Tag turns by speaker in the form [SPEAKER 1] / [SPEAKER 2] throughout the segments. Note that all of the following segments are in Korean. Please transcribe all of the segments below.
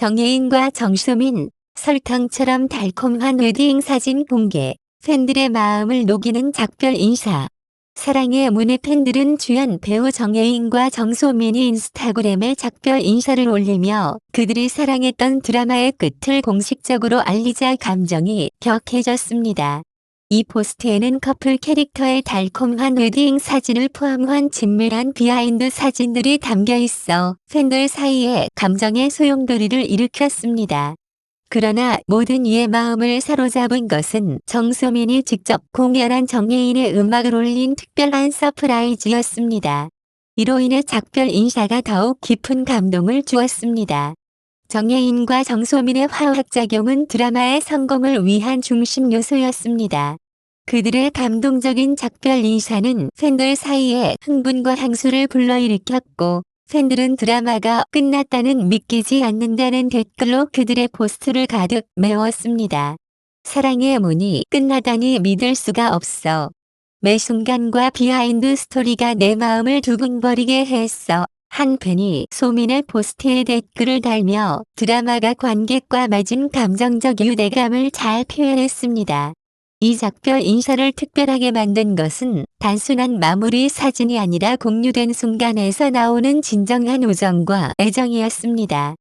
[SPEAKER 1] 정예인과 정수민, 설탕처럼 달콤한 웨딩 사진 공개, 팬들의 마음을 녹이는 작별 인사. 사랑의 문의 팬들은 주연 배우 정예인과 정소민이 인스타그램에 작별 인사를 올리며 그들이 사랑했던 드라마의 끝을 공식적으로 알리자 감정이 격해졌습니다. 이 포스트에는 커플 캐릭터의 달콤한 웨딩 사진을 포함한 친밀한 비하인드 사진들이 담겨 있어 팬들 사이에 감정의 소용돌이를 일으켰습니다. 그러나 모든 이의 마음을 사로잡은 것은 정소민이 직접 공연한 정예인의 음악을 올린 특별한 서프라이즈였습니다. 이로 인해 작별 인사가 더욱 깊은 감동을 주었습니다. 정예인과 정소민의 화학작용은 드라마의 성공을 위한 중심 요소였습니다. 그들의 감동적인 작별 인사는 팬들 사이에 흥분과 향수를 불러일으켰고 팬들은 드라마가 끝났다는 믿기지 않는다는 댓글로 그들의 포스트를 가득 메웠습니다. 사랑의 문이 끝나다니 믿을 수가 없어. 매 순간과 비하인드 스토리가 내 마음을 두근거리게 했어. 한 팬이 소민의 포스트에 댓글을 달며 드라마가 관객과 맺은 감정적 유대감을 잘 표현했습니다. 이 작별 인사를 특별하게 만든 것은 단순한 마무리 사진이 아니라 공유된 순간에서 나오는 진정한 우정과 애정이었습니다.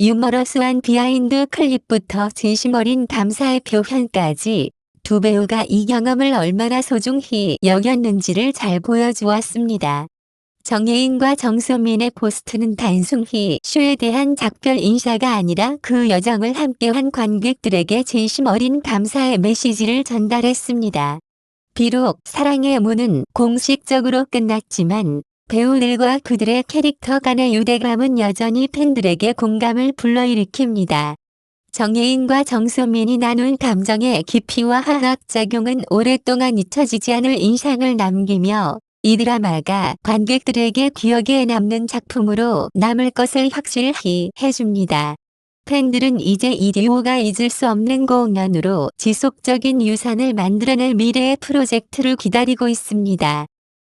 [SPEAKER 1] 유머러스한 비하인드 클립부터 진심 어린 감사의 표현까지 두 배우가 이 경험을 얼마나 소중히 여겼는지를 잘 보여주었습니다. 정예인과 정소민의 포스트는 단순히 쇼에 대한 작별 인사가 아니라 그 여정을 함께한 관객들에게 진심 어린 감사의 메시지를 전달했습니다. 비록 사랑의 문은 공식적으로 끝났지만 배우들과 그들의 캐릭터 간의 유대감은 여전히 팬들에게 공감을 불러일으킵니다. 정예인과 정소민이 나눈 감정의 깊이와 화학작용은 오랫동안 잊혀지지 않을 인상을 남기며 이 드라마가 관객들에게 기억에 남는 작품으로 남을 것을 확실히 해줍니다. 팬들은 이제 이 듀오가 잊을 수 없는 공연으로 지속적인 유산을 만들어낼 미래의 프로젝트를 기다리고 있습니다.